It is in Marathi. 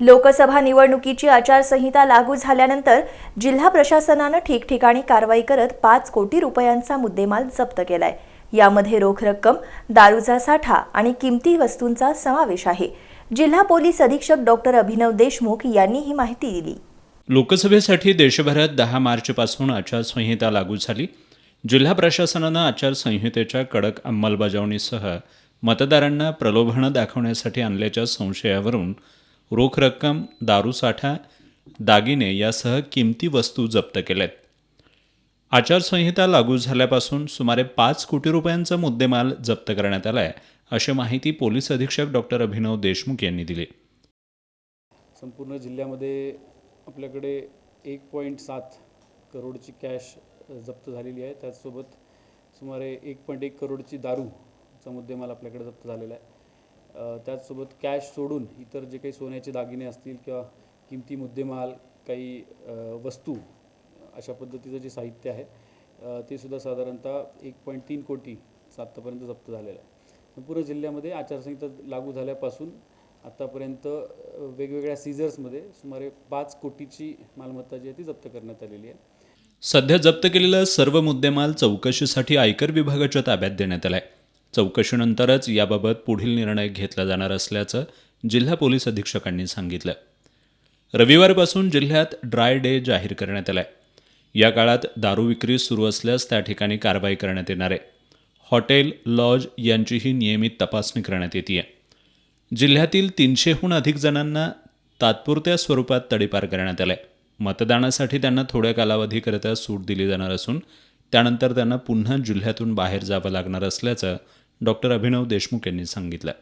लोकसभा निवडणुकीची आचारसंहिता लागू झाल्यानंतर जिल्हा प्रशासनानं ठिकठिकाणी कारवाई करत पाच कोटी रुपयांचा मुद्देमाल जप्त केलाय. यामध्ये रोख रक्कम दारूचा साठा आणि किमती वस्तूंचा समावेश आहे. जिल्हा पोलीस अधीक्षक डॉक्टर अभिनव देशमुख यांनी ही माहिती दिली. लोकसभेसाठी देशभरात दहा मार्चपासून आचारसंहिता लागू झाली. जिल्हा प्रशासनानं आचारसंहितेच्या कडक अंमलबजावणीसह मतदारांना प्रलोभनं दाखवण्यासाठी आणल्याच्या संशयावरून रोख रक्कम दारूसाठा दागिने यासह किमती वस्तू जप्त केल्यात आचारसंहिता लागू झाल्यापासून सुमारे पाच कोटी रुपयांचा मुद्देमाल जप्त करण्यात आला आहे अशी माहिती पोलीस अधीक्षक डॉक्टर अभिनव देशमुख यांनी दिली. संपूर्ण जिल्ह्यामध्ये आपल्याकडे एक पॉईंट सात करोडची कॅश जप्त झालेली आहे. त्याचसोबत सुमारे एक पॉईंट एक करोडची दारूचा मुद्देमाल आपल्याकडे जप्त झालेला आहे. त्याचसोबत कॅश सोडून इतर जे काही सोन्याचे दागिने असतील किंवा किमती मुद्देमाल काही वस्तू अशा पद्धतीचं जे साहित्य आहे ते सुद्धा साधारणतः एक पॉईंट तीन कोटी आत्तापर्यंत जप्त झालेलं आहे. संपूर्ण जिल्ह्यामध्ये आचारसंहिता लागू झाल्यापासून आत्तापर्यंत वेगवेगळ्या सीझर्समध्ये सुमारे पाच कोटीची मालमत्ता जी आहे ती जप्त करण्यात आलेली आहे. सध्या जप्त केलेला सर्व मुद्देमाल चौकशीसाठी आयकर विभागाच्या ताब्यात देण्यात आला आहे चौकशीनंतरच याबाबत पुढील निर्णय घेतला जाणार असल्याचं जिल्हा पोलीस अधीक्षकांनी सांगितलं. रविवारपासून जिल्ह्यात ड्राय डे जाहीर करण्यात आलाय. या काळात दारू विक्री सुरू असल्यास त्या ठिकाणी कारवाई करण्यात येणार आहे. हॉटेल लॉज यांचीही नियमित तपासणी करण्यात येते जिल्ह्यातील तीनशेहून अधिक जणांना तात्पुरत्या स्वरूपात तडीपार करण्यात आलाय. मतदानासाठी त्यांना थोड्या कालावधीकरिता सूट दिली जाणार असून त्यानंतर त्यांना पुन्हा जिल्ह्यातून बाहेर जावं लागणार असल्याचं डॉक्टर अभिनव देशमुख यांनी सांगितलं.